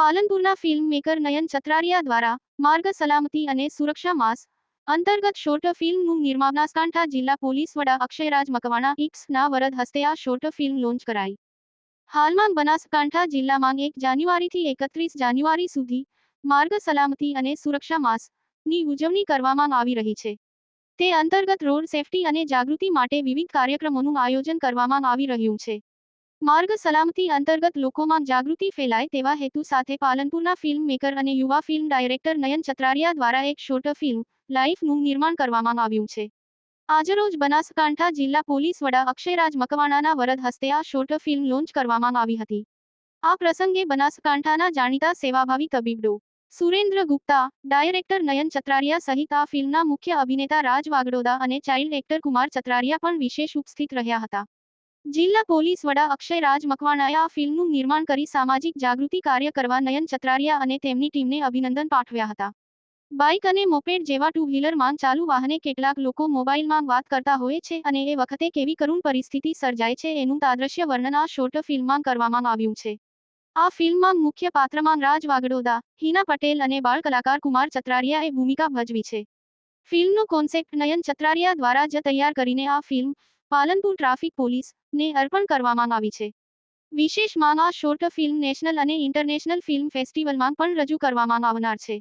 પાલનપુરના film maker નયન ચત્રારિયા દ્વારા માર્ગ સલામતી અને સુરક્ષા માસ અંતર્ગત શોર્ટ ફિલ્મનું નિર્માણ બનાસકાંઠા જિલ્લા પોલીસ વડા અક્ષયરાજ મકવાણા ઇક્સના વરદ હસ્તે આ શોર્ટ ફિલ્મ લોન્ચ કરાઈ. હાલમાં બનાસકાંઠા જિલ્લામાં એક જાન્યુઆરીથી એકત્રીસ જાન્યુઆરી સુધી માર્ગ સલામતી અને સુરક્ષા માસની ઉજવણી કરવામાં આવી રહી છે. તે અંતર્ગત રોડ સેફટી અને જાગૃતિ માટે વિવિધ કાર્યક્રમોનું આયોજન કરવામાં આવી રહ્યું છે. માર્ગ સલામતી અંતર્ગત લોકોમાં જાગૃતિ ફેલાય તેવા હેતુ સાથે પાલનપુરના ફિલ્મ મેકર અને યુવા ફિલ્મ ડાયરેક્ટર નયન ચત્રારિયા દ્વારા એક શોર્ટ ફિલ્મ, લાઈફનું નિર્માણ કરવામાં આવ્યું છે. આજરોજ બનાસકાંઠા જિલ્લા પોલીસ વડા અક્ષયરાજ મકવાણાના વરદ હસ્તે આ શોર્ટ ફિલ્મ લોન્ચ કરવામાં આવી હતી. આ પ્રસંગે બનાસકાંઠાના જાણીતા સેવાભાવી તબીબ ડો. સુરેન્દ્ર ગુપ્તા, ડાયરેક્ટર નયન ચત્રારિયા સહિત આ ફિલ્મના મુખ્ય અભિનેતા રાજ વાગડોદા અને ચાઇલ્ડ એક્ટર કુમાર ચત્રારિયા પણ વિશેષ ઉપસ્થિત રહ્યા હતા. જિલ્લા પોલીસ વડા અક્ષય મકવાણાએ આ ફિલ્મનું નિર્માણ કરી સામાજિક જાગૃતિ કાર્ય કરવા નયન ચતરારિયા અને તેમની ટીમને અભિનંદન પાઠવ્યા હતા. બાઇક અને મોપેડ જેવા ટુ વ્હીલરમાં ચાલુ વાહને કેટલાક લોકો મોબાઈલમાં વાત કરતા હોય છે અને એ વખતે કેવી કરુણ પરિસ્થિતિ સર્જાય છે એનું તાદ્રશ્ય વર્ણન આ શોર્ટ ફિલ્મમાં કરવામાં આવ્યું છે. આ ફિલ્મમાં મુખ્ય પાત્રમાં રાજ વાગડોદા, હિના પટેલ અને બાળ કલાકાર કુમાર ચતરારિયાએ ભૂમિકા ભજવી છે. ફિલ્મનો કોન્સેપ્ટ નયન ચત્રારિયા દ્વારા જ તૈયાર કરીને આ ફિલ્મ પાલનપુર ટ્રાફિક પોલીસ ને અર્પણ કરવામાં આવી છે. વિશેષ માંગ આ શોર્ટ ફિલ્મ નેશનલ અને ઇન્ટરનેશનલ ફિલ્મ ફેસ્ટિવલમાં પણ રજૂ કરવામાં આવનાર છે.